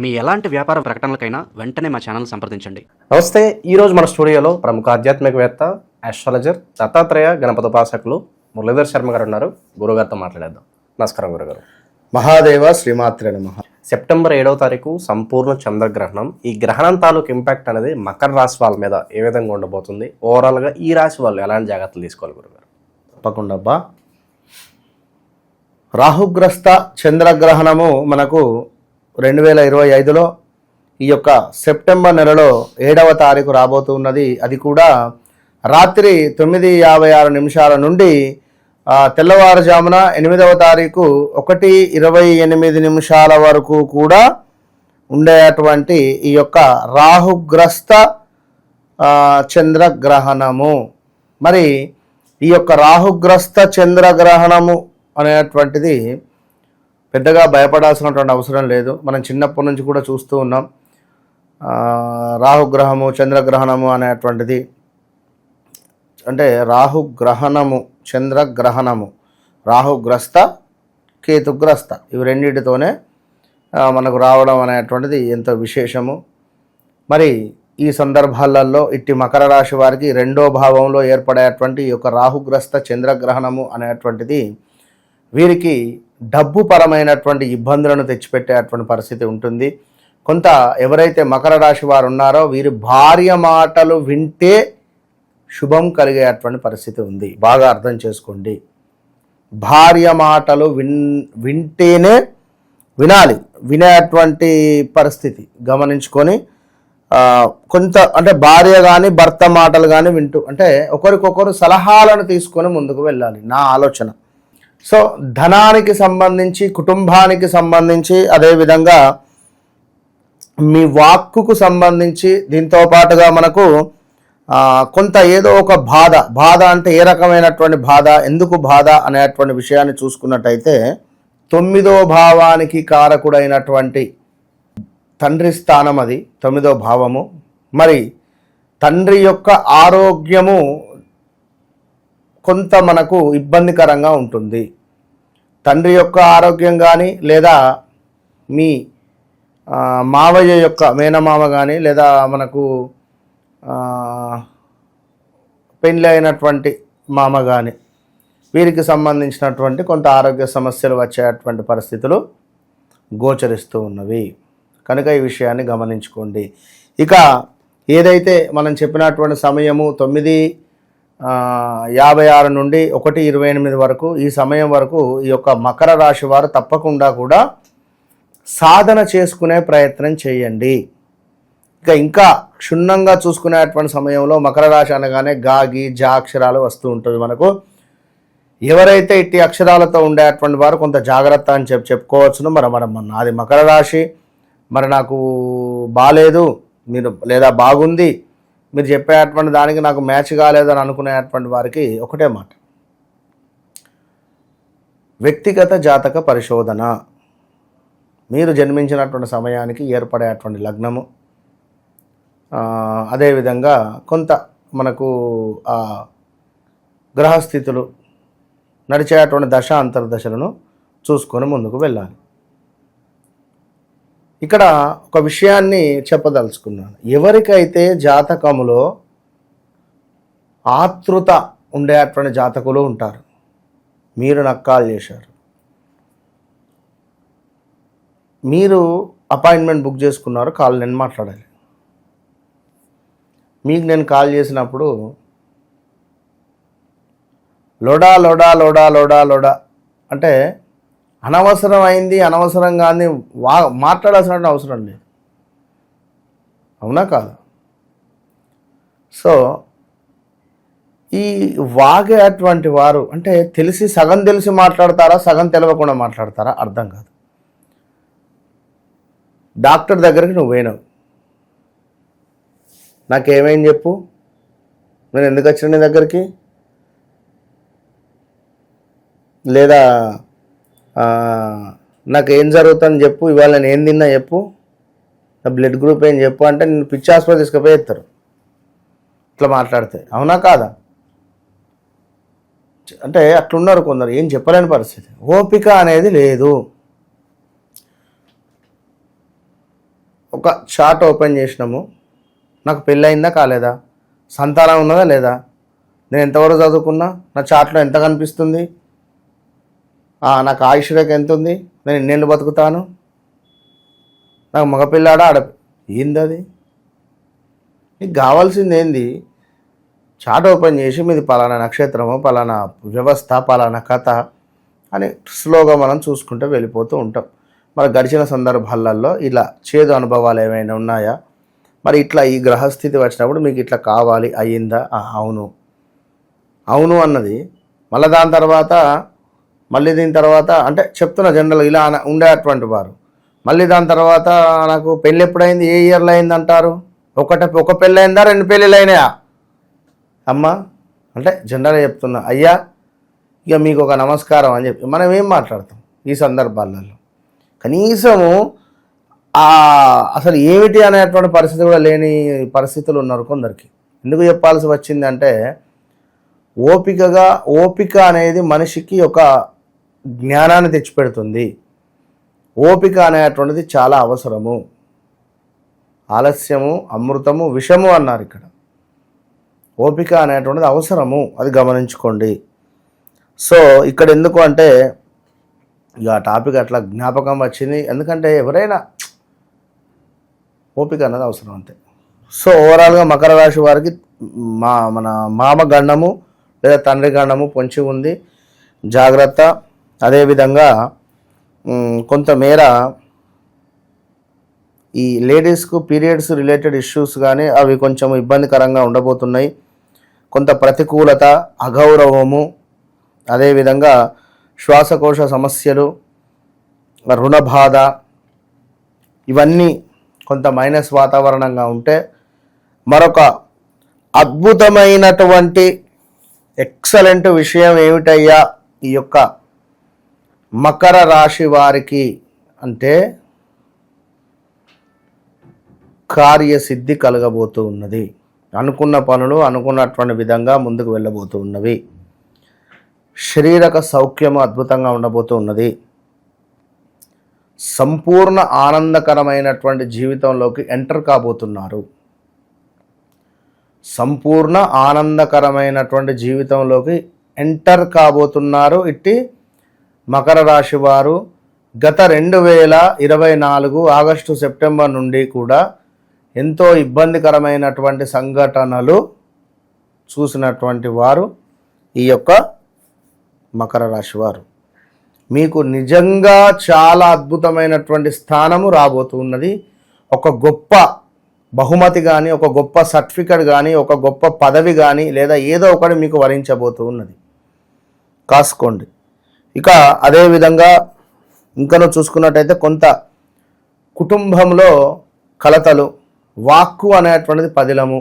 మీ ఎలాంటి వ్యాపార ప్రకటనలకైనా వెంటనే మా ఛానల్ సంప్రదించండి. నమస్తే ఈరోజు మన స్టూడియోలో ప్రముఖ ఆధ్యాత్మికవేత్త ఆస్ట్రాలజర్ దత్తాత్రేయ గణపతి ఉపాసకులు మురళీధర్ శర్మ గారు ఉన్నారు. గురుగారితో మాట్లాడేద్దాం. నమస్కారం గురుగారు మహాదేవ శ్రీమాత్రే నమ. సెప్టెంబర్ ఏడవ తారీఖు సంపూర్ణ చంద్రగ్రహణం. ఈ గ్రహణం తాలూకు ఇంపాక్ట్ అనేది మకర రాశి వాళ్ళ మీద ఏ విధంగా ఉండబోతుంది? ఓవరాల్గా ఈ రాశి వాళ్ళు ఎలాంటి జాగ్రత్తలు తీసుకోవాలి గురుగారు తప్పకుండా అబ్బా. రాహుగ్రస్త చంద్రగ్రహణము మనకు రెండు వేల ఇరవై ఐదులో ఈ యొక్క సెప్టెంబర్ నెలలో ఏడవ తారీఖు రాబోతున్నది. అది కూడా రాత్రి తొమ్మిది యాభై ఆరు నిమిషాల నుండి తెల్లవారుజామున ఎనిమిదవ తారీఖు ఒకటి ఇరవై ఎనిమిది నిమిషాల వరకు కూడా ఉండేటువంటి ఈ యొక్క రాహుగ్రస్త చంద్రగ్రహణము. మరి ఈ యొక్క రాహుగ్రస్త చంద్రగ్రహణము అనేటువంటిది పెద్దగా భయపడాల్సినటువంటి అవసరం లేదు. మనం చిన్నప్పటి నుంచి కూడా చూస్తూ ఉన్నాం. రాహుగ్రహము చంద్రగ్రహణము అనేటువంటిది అంటే రాహుగ్రహణము చంద్రగ్రహణము రాహుగ్రస్త కేతుగ్రస్త ఇవి రెండింటితోనే మనకు రావడం అనేటువంటిది ఎంతో విశేషము. మరి ఈ సందర్భాలలో ఇట్టి మకర రాశి వారికి రెండో భావంలో ఏర్పడేటువంటి ఈ యొక్క రాహుగ్రస్త చంద్రగ్రహణము అనేటువంటిది వీరికి డబ్బు పరమైనటువంటి ఇబ్బందులను తెచ్చిపెట్టేటువంటి పరిస్థితి ఉంటుంది. కొంత ఎవరైతే మకర రాశి వారు ఉన్నారో వీరు భార్య మాటలు వింటే శుభం కలిగేటువంటి పరిస్థితి ఉంది. బాగా అర్థం చేసుకోండి. భార్య మాటలు విన్ వింటేనే వినాలి. వినేటువంటి పరిస్థితి గమనించుకొని కొంత అంటే భార్య కానీ భర్త మాటలు కానీ వింటూ అంటే ఒకరికొకరు సలహాలను తీసుకొని ముందుకు వెళ్ళాలి. నా ఆలోచన. సో ధనానికి సంబంధించి కుటుంబానికి సంబంధించి అదేవిధంగా మీ వాక్కుకు సంబంధించి దీంతో పాటుగా మనకు కొంత ఏదో ఒక బాధ బాధ అంటే ఏ రకమైనటువంటి బాధ ఎందుకు బాధ అనేటువంటి విషయాన్ని చూసుకున్నట్టయితే తొమ్మిదో భావానికి కారకుడైనటువంటి తండ్రి స్థానం అది తొమ్మిదో భావము. మరి తండ్రి యొక్క ఆరోగ్యము కొంత మనకు ఇబ్బందికరంగా ఉంటుంది. తండ్రి యొక్క ఆరోగ్యం కానీ లేదా మీ మావయ్య యొక్క మేనమామ కానీ లేదా మనకు పెళ్ళి అయినటువంటి మామ కానీ వీరికి సంబంధించినటువంటి కొంత ఆరోగ్య సమస్యలు వచ్చేటువంటి పరిస్థితులు గోచరిస్తూ ఉన్నవి. కనుక ఈ విషయాన్ని గమనించుకోండి. ఇక ఏదైతే మనం చెప్పినటువంటి సమయము తొమ్మిది యాభై ఆరు నుండి ఒకటి ఇరవై ఎనిమిది వరకు ఈ సమయం వరకు ఈ యొక్క మకర రాశి వారు తప్పకుండా కూడా సాధన చేసుకునే ప్రయత్నం చేయండి. ఇక ఇంకా క్షుణ్ణంగా చూసుకునేటువంటి సమయంలో మకర రాశి అనగానే గాగి జా అక్షరాలు వస్తూ ఉంటుంది మనకు. ఎవరైతే ఇట్టి అక్షరాలతో ఉండేటువంటి వారు కొంత జాగ్రత్త అని చెప్పి చెప్పుకోవచ్చును. మరి మనం మన అది మకర రాశి. మరి నాకు బాగాలేదు మీరు లేదా బాగుంది. మీరు చెప్పేటువంటి దానికి నాకు మ్యాచ్ కాలేదని అనుకునేటువంటి వారికి ఒకటే మాట. వ్యక్తిగత జాతక పరిశోధన. మీరు జన్మించినటువంటి సమయానికి ఏర్పడేటువంటి లగ్నము. అదేవిధంగా కొంత మనకు ఆ గ్రహస్థితులు నడిచేటువంటి దశ అంతర్దశలను చూసుకొని ముందుకు వెళ్ళాలి. ఇక్కడ ఒక విషయాన్ని చెప్పదలుచుకున్నాను. ఎవరికైతే జాతకములో ఆతృత ఉండేటువంటి జాతకులు ఉంటారు మీరు నాకు కాల్ చేశారు. మీరు అపాయింట్మెంట్ బుక్ చేసుకున్నారు కాల్ నేను మాట్లాడాలి. మీకు నేను కాల్ చేసినప్పుడు లోడా లోడా లోడా లోడా లోడా అంటే అనవసరం అయింది అనవసరం కానీ వా మాట్లాడాల్సిన అవసరం లేదు. అవునా కాదు? సో ఈ వాగే అటువంటి వారు అంటే తెలిసి సగం తెలిసి మాట్లాడతారా సగం తెలవకుండా మాట్లాడతారా? అర్థం కాదు. డాక్టర్ దగ్గరికి నువ్వు పోయినావు. నాకేమైంది చెప్పు? నేను ఎందుకు వచ్చిన నీ దగ్గరికి? లేదా నాకు ఏం జరుగుతుందని చెప్పు ఇవాళ నేను ఏం తిన్నా చెప్పు నా బ్లడ్ గ్రూప్ ఏం చెప్పు అంటే నేను పిచ్చి హాస్పిటల్ తీసుకుపోయి ఎత్తారు. ఇట్లా మాట్లాడితే. అవునా కాదా? అంటే అట్లున్నారు కొందరు ఏం చెప్పలేని పరిస్థితి. ఓపిక అనేది లేదు. ఒక చార్ట్ ఓపెన్ చేసినాము. నాకు పెళ్ళయిందా కాలేదా? సంతానం ఉన్నదా లేదా? నేను ఎంతవరకు చదువుకున్నా? నా చార్ట్లో ఎంత కనిపిస్తుంది? నాకు ఆయుష్ రేఖ ఎంత ఉంది నేను ఎన్నేళ్ళు బతుకుతాను. నాకు మగపిల్లాడా ఆడ ఏంది అది నీకు కావాల్సింది ఏంది చాట్ ఓపెన్ చేసి మీది పలానా నక్షత్రము పలానా వ్యవస్థ పలానా కథ అని స్లోగా మనం చూసుకుంటూ వెళ్ళిపోతూ ఉంటాం. మరి గడిచిన సందర్భాలలో ఇలా చేదు అనుభవాలు ఏమైనా ఉన్నాయా? మరి ఇట్లా ఈ గ్రహస్థితి వచ్చినప్పుడు మీకు ఇట్లా కావాలి అయ్యిందా? అవును. అవును అన్నది. మళ్ళీ దాని తర్వాత మళ్ళీ దీని తర్వాత అంటే చెప్తున్నా జనరల్ ఇలా ఉండేటువంటి వారు. మళ్ళీ దాని తర్వాత నాకు పెళ్ళి ఎప్పుడైంది? ఏ ఇయర్లో అయింది అంటారు? ఒకట ఒక పెళ్ళి అయిందా రెండు పెళ్ళిళ్ళు అయినాయా? అమ్మా అంటే జనరల్గా చెప్తున్నా అయ్యా ఇక మీకు ఒక నమస్కారం అని చెప్పి మనం ఏం మాట్లాడతాం ఈ సందర్భాలలో? కనీసము అసలు ఏమిటి అనేటువంటి పరిస్థితి కూడా లేని పరిస్థితులు ఉన్నారు కొందరికి. ఎందుకు చెప్పాల్సి వచ్చింది అంటే ఓపికగా ఓపిక అనేది మనిషికి ఒక జ్ఞానాన్ని తెచ్చిపెడుతుంది. ఓపిక అనేటువంటిది చాలా అవసరము. ఆలస్యము అమృతము విషము అన్నారు ఇక్కడ. ఓపిక అనేటువంటిది అవసరము అది గమనించుకోండి. సో ఇక్కడ ఎందుకు అంటే ఇక ఆ టాపిక్ అట్లా జ్ఞాపకం వచ్చింది. ఎందుకంటే ఎవరైనా ఓపిక అన్నది అవసరం అంతే. సో ఓవరాల్గా మకర రాశి వారికి మా మన మామ గండము లేదా తండ్రి గండము పొంచి ఉంది. జాగ్రత్త. అదేవిధంగా కొంతమేర ఈ లేడీస్కు పీరియడ్స్ రిలేటెడ్ ఇష్యూస్ కానీ అవి కొంచెం ఇబ్బందికరంగా ఉండబోతున్నాయి. కొంత ప్రతికూలత అగౌరవము అదేవిధంగా శ్వాసకోశ సమస్యలు రుణ బాధ ఇవన్నీ కొంత మైనస్ వాతావరణంగా ఉంటే మరొక అద్భుతమైనటువంటి ఎక్సలెంట్ విషయం ఏమిటయ్యా? ఈ యొక్క మకర రాశి వారికి అంటే కార్యసిద్ధి కలగబోతూ ఉన్నది. అనుకున్న పనులు అనుకున్నటువంటి విధంగా ముందుకు వెళ్ళబోతూ ఉన్నవి. శరీరక సౌఖ్యము అద్భుతంగా ఉండబోతూ ఉన్నది. సంపూర్ణ ఆనందకరమైనటువంటి జీవితంలోకి ఎంటర్ కాబోతున్నారు. సంపూర్ణ ఆనందకరమైనటువంటి జీవితంలోకి ఎంటర్ కాబోతున్నారు. ఇట్టి మకర రాశి వారు గత రెండు వేల ఇరవై నాలుగు ఆగస్టు సెప్టెంబర్ నుండి కూడా ఎంతో ఇబ్బందికరమైనటువంటి సంఘటనలు చూసినటువంటి వారు ఈ యొక్క మకర రాశి వారు. మీకు నిజంగా చాలా అద్భుతమైనటువంటి స్థానము రాబోతున్నది ఒక గొప్ప బహుమతి కానీ ఒక గొప్ప సర్టిఫికెట్ కానీ ఒక గొప్ప పదవి కానీ లేదా ఏదో ఒకటి మీకు వరించబోతూ ఉన్నది. కాసుకోండి. ఇక అదేవిధంగా ఇంకనూ చూసుకున్నట్టయితే కొంత కుటుంబంలో కలతలు వాక్కు అనేటువంటిది పదిలము.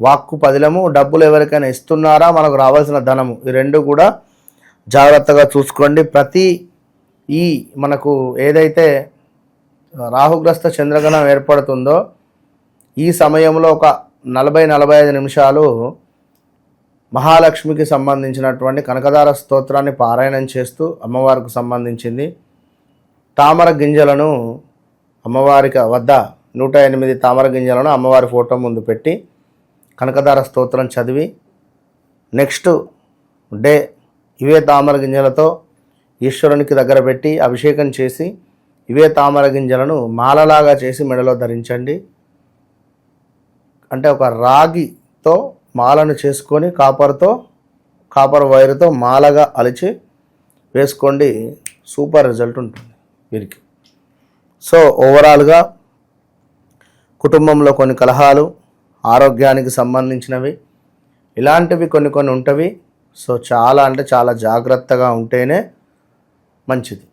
వాక్కు పదిలము డబ్బులు ఎవరికైనా ఇస్తున్నారా మనకు రావాల్సిన ధనము. ఈ రెండు కూడా జాగ్రత్తగా చూసుకోండి. ప్రతి ఈ మనకు ఏదైతే రాహుగ్రస్త చంద్రగ్రహణం ఏర్పడుతుందో ఈ సమయంలో ఒక నలభై నలభై ఐదు నిమిషాలు మహాలక్ష్మికి సంబంధించినటువంటి కనకదార స్తోత్రాన్ని పారాయణం చేస్తూ అమ్మవారికి సంబంధించింది. తామర గింజలను అమ్మవారికి వద్ద నూట ఎనిమిది తామర గింజలను అమ్మవారి ఫోటో ముందు పెట్టి కనకదార స్తోత్రం చదివి నెక్స్ట్ డే ఇవే తామర గింజలతో ఈశ్వరునికి దగ్గర పెట్టి అభిషేకం చేసి ఇవే తామర గింజలను మాలలాగా చేసి మెడలో ధరించండి. అంటే ఒక రాగితో మాలను చేసుకొని కాపర్తో కాపర్ వైర్తో మాలగా అలిచి వేసుకోండి. సూపర్ రిజల్ట్ ఉంటుంది వీరికి. సో ఓవరాల్గా కుటుంబంలో కొన్ని కలహాలు ఆరోగ్యానికి సంబంధించినవి ఇలాంటివి కొన్ని కొన్ని ఉంటవి. సో చాలా అంటే చాలా జాగ్రత్తగా ఉంటేనే మంచిది.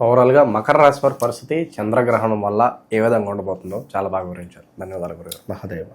ఓవరాల్గా మకర రాశి వారి పరిస్థితి చంద్రగ్రహణం వల్ల ఏ విధంగా ఉండబోతుందో చాలా బాగా వివరించారు. ధన్యవాదాలు గురుగారు. మహాదేవ.